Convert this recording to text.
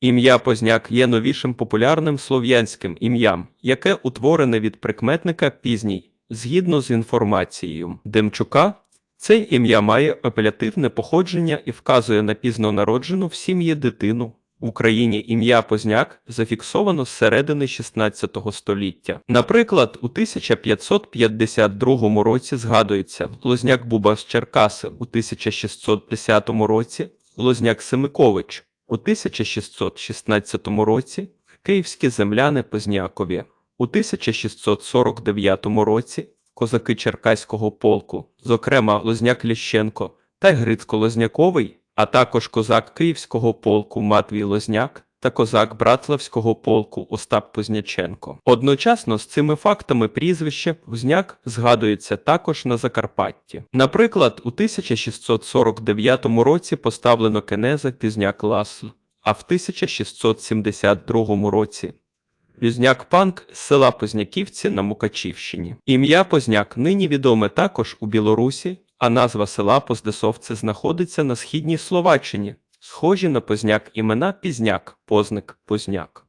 Ім'я Позняк є новішим популярним слов'янським ім'ям, яке утворене від прикметника пізній. Згідно з інформацією Демчука, це ім'я має апелятивне походження і вказує на пізнонароджену в сім'ї дитину. В Україні ім'я Позняк зафіксовано з середини 16 століття. Наприклад, у 1552 році згадується Лозняк Буба з Черкаси, у 1610 році Лозняк Семикович, у 1616 році київські земляни Познякові, у 1649 році козаки Черкаського полку, зокрема Лозняк Ліщенко та Грицько-Лозняковий, а також козак Київського полку Матвій Лозняк та козак Братславського полку Остап Позняченко. Одночасно з цими фактами прізвище Позняк згадується також на Закарпатті. Наприклад, у 1649 році поставлено кенеза Пізняк Ласл, а в 1672 році Пізняк Панк з села Позняківці на Мукачівщині. Ім'я Позняк нині відоме також у Білорусі, а назва села Поздесовце знаходиться на східній Словаччині. Схожі на Позняк імена Пізняк, Позник, Позняк.